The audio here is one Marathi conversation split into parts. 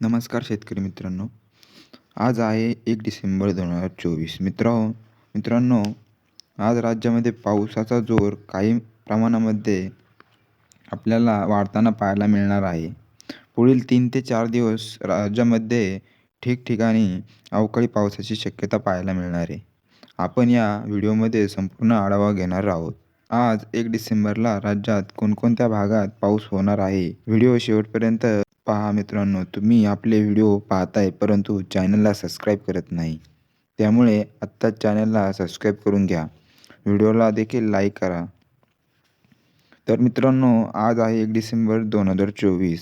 नमस्कार शेतकरी मित्रांनो. आज आहे एक डिसेंबर दोन हजार चोवीस. मित्र मित्रांनो आज राज्यामध्ये पावसाचा जोर काही प्रमाणामध्ये आपल्याला वाढताना पाहायला मिळणार आहे. पुढील तीन ते चार दिवस राज्यामध्ये ठिकठिकाणी अवकाळी पावसाची शक्यता पाहायला मिळणार आहे. आपण या व्हिडिओमध्ये संपूर्ण आढावा घेणार आहोत. आज एक डिसेंबरला राज्यात कोणकोणत्या भागात पाऊस होणार आहे? व्हिडिओ शेवटपर्यंत पहा मित्रांनो तुम्ही आपले व्हिडिओ पाहताय परंतु चॅनलला सबस्क्राईब करत नाही. त्यामुळे आत्ताच चॅनलला सबस्क्राईब करून घ्या. व्हिडिओला देखील लाईक करा. तर मित्रांनो आज आहे एक डिसेंबर दोन हजार चोवीस.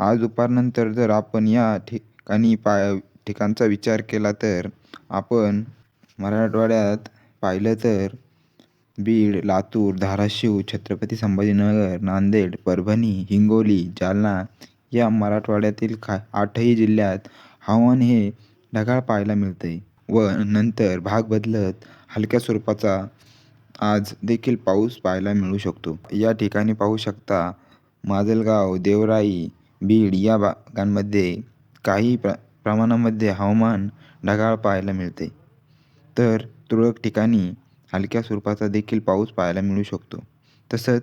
आज दुपारनंतर जर आपण या ठिकाणी पा ठिकाणचा विचार केला तर आपण मराठवाड्यात पाहिलं तर बीड लातूर धाराशिव छत्रपती संभाजीनगर नांदेड परभणी हिंगोली जालना या मराठवाड्यातील खा आठही जिल्ह्यात हवामान हे ढगाळ पाहायला मिळते व नंतर भाग बदलत हलक्या स्वरूपाचा आज देखील पाऊस पाहायला मिळू शकतो. या ठिकाणी पाहू शकता माजलगाव देवराई बीड या भागांमध्ये काही प्र प्रमाणामध्ये हवामान ढगाळ पाहायला मिळते. तर तुरळक ठिकाणी हलक्या स्वरूपाचा देखील पाऊस पाहायला मिळू शकतो. तसंच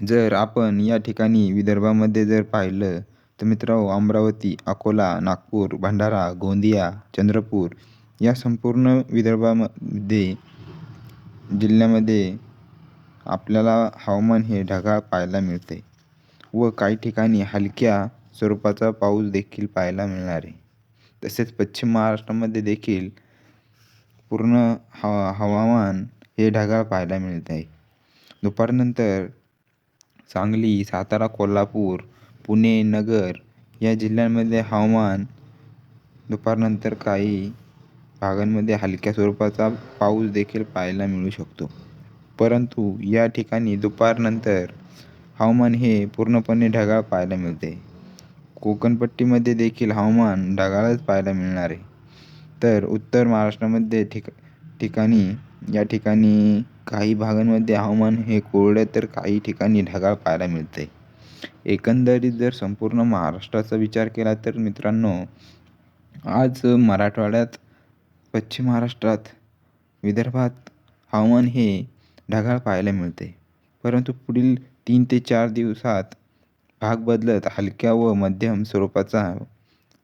जर आपण या ठिकाणी विदर्भामध्ये जर पाहिलं तर मित्रांनो अमरावती अकोला नागपूर भंडारा गोंदिया चंद्रपूर या संपूर्ण विदर्भामध्ये जिल्ह्यामध्ये आपल्याला हवामान हे ढगाळ पाहायला मिळते व काही ठिकाणी हलक्या स्वरूपाचा पाऊस देखील पाहायला मिळणार आहे. तसेच पश्चिम महाराष्ट्रामध्ये देखील पूर्ण हवा हवामान हे ढगाळ पाहायला मिळत. आहे दुपारनंतर सांगली सातारा कोल्हापूर पुणे नगर या जिल्ह्यांमध्ये हवामान दुपारनंतर काही भागांमध्ये हलक्या स्वरूपाचा पाऊस देखील पाहायला मिळू शकतो. परंतु या ठिकाणी दुपारनंतर हवामान हे पूर्णपणे ढगाळ पाहायला मिळते. कोकणपट्टीमध्ये देखील हवामान ढगाळच पाहायला मिळणार आहे. तर उत्तर महाराष्ट्रामध्ये ठिक ठिकाणी या ठिकाणी काही भागांमध्ये हवामान हे कोरडे तर काही ठिकाणी ढगाळ पाहायला मिळते. एकंदरीत जर संपूर्ण महाराष्ट्राचा विचार केला तर मित्रांनो आज मराठवाड्यात पश्चिम महाराष्ट्रात विदर्भात हवामान हे ढगाळ पाहायला मिळते. परंतु पुढील तीन ते चार दिवसात भाग बदलत हलक्या व मध्यम स्वरूपाचा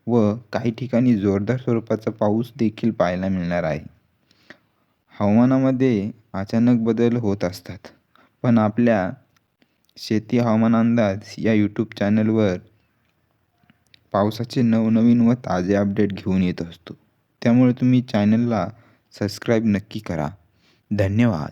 व काही ठिकाणी जोरदार स्वरूपाचा पाऊस देखील पाहायला मिळणार आहे. हवामानामध्ये अचानक बदल होत असतात. पण आपल्या शेती हवामान अंदाज या यूट्यूब चॅनलवर पावसाचे नवनवीन व ताजे अपडेट घेऊन येत असतो. त्यामुळे तुम्ही चॅनलला सबस्क्राईब नक्की करा. धन्यवाद.